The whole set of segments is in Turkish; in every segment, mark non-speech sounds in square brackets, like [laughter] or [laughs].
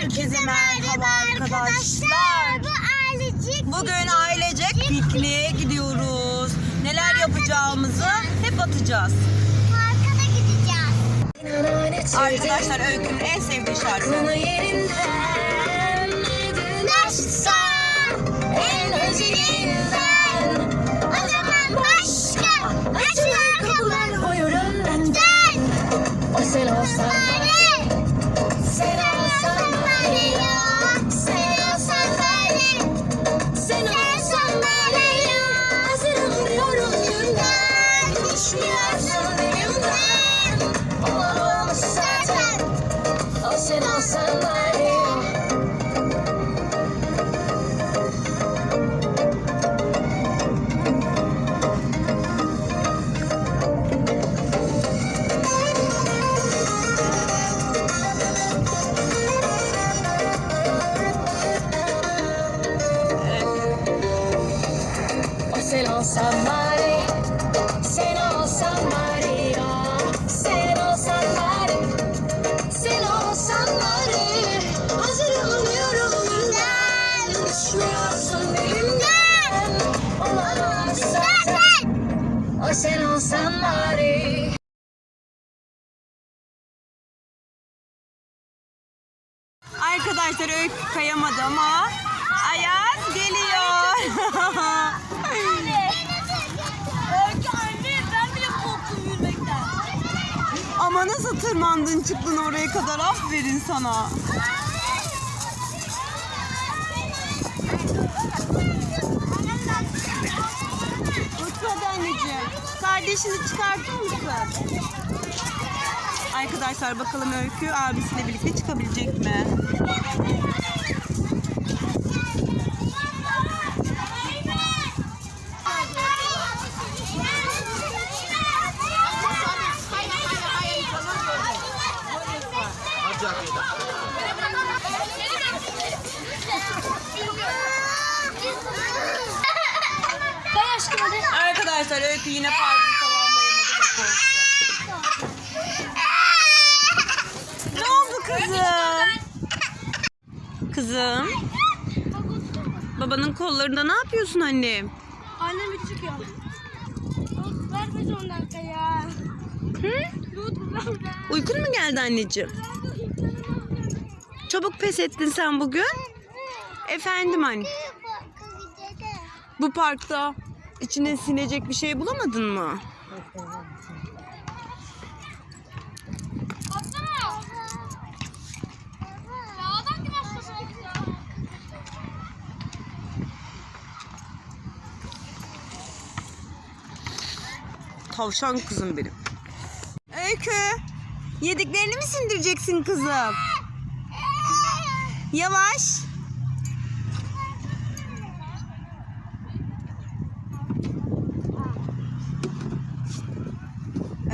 Herkese merhaba arkadaşlar. Bu ailecik. Bugün ailecek pikniğe gidiyoruz. Neler yapacağımızı hep atacağız. Parka da gideceğiz. Arkadaşlar Öykü'nün en sevdiği şarkı. Nasılsa en özelinden. O zaman başka. Açın arkamı. Gel. O sen olsan. Sen Sen olsan bari Arkadaşlar Öykü kayamadı ama Ayaz geliyor. Öykü [laughs] anne ben bile korktum yürümekten. ama nasıl tırmandın çıktın oraya kadar aferin sana. Kardeşini çıkartır mısın? Arkadaşlar bakalım Öykü abisiyle birlikte çıkabilecek mi? Kay aşkım hadi. Arkadaşlar Öykü yine parkı tamamlayamadı korktu. Ne oldu kızım? Kızım. Babanın kollarında ne yapıyorsun annem? Annem hiç çıkıyor. Ver bizi 10 dakika ya. Hı? Uykun mu geldi anneciğim? Çabuk pes ettin sen bugün. Efendim anne. Bu parkta içine sinecek bir şey bulamadın mı? Tavşan kızım benim. Öykü. Yediklerini mi sindireceksin kızım? Yavaş.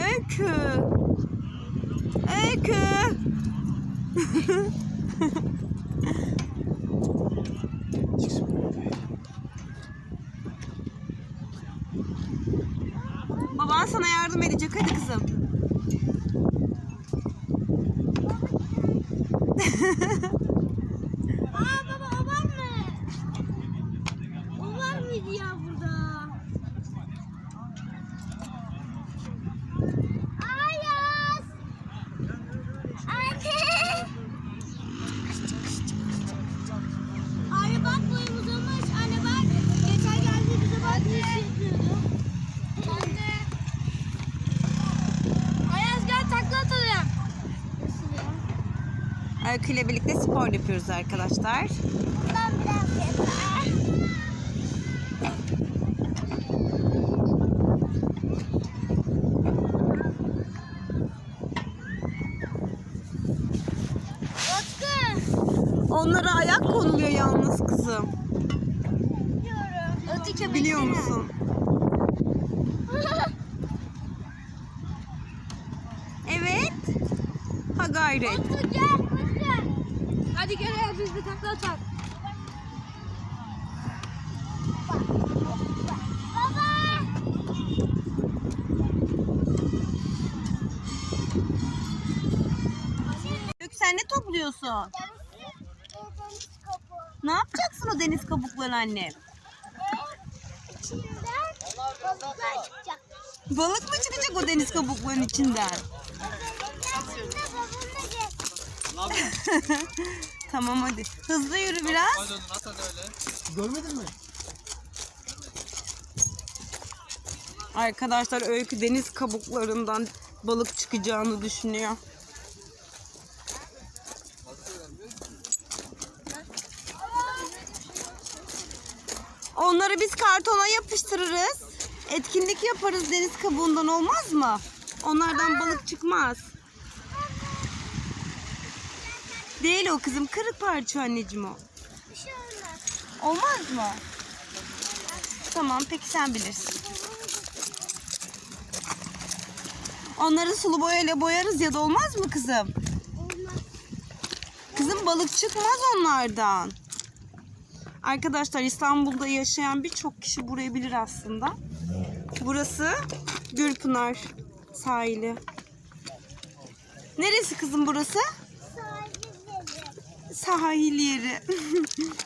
Öykü. Öykü. [laughs] Baban sana yardım edecek hadi kızım. [laughs] Aa baba o var mı? O var mıydı ya burada? Ayaz. Anne. Ay bak boyum uzamış. Anne bak. Geçen geldiğimizde bak ne iş yapıyordu. Anne. Ayaz gel takla atalım. Nasıl ya? Öykü ile birlikte spor yapıyoruz arkadaşlar. Ben biraz yeter. Onlara ayak konuluyor yalnız kızım. Diyorum. Utku Biliyor musun? [laughs] Evet. Ha gayret. Utku gel. Hadi gel ya biz bir takla atalım. Sen ne topluyorsun? Ne yapacaksın o deniz kabukları anne? İçinden balıklar çıkacak. Balık mı çıkacak o deniz kabuklarının içinden? Balıklar şimdi babamla gel. [laughs] tamam hadi. Hızlı yürü biraz. Hadi oğlum at hadi öyle. Görmedin mi? Arkadaşlar Öykü deniz kabuklarından balık çıkacağını düşünüyor. Onları biz kartona yapıştırırız. Etkinlik yaparız deniz kabuğundan olmaz mı? Onlardan balık çıkmaz. Değil o kızım. Kırık parça anneciğim o. Bir şey olmaz. Olmaz mı? Tamam peki sen bilirsin. Onları sulu boyayla boyarız ya da olmaz mı kızım? Olmaz. Kızım balık çıkmaz onlardan. Arkadaşlar İstanbul'da yaşayan birçok kişi burayı bilir aslında. Burası Gürpınar sahili. Neresi kızım burası? Sahil yeri. [laughs]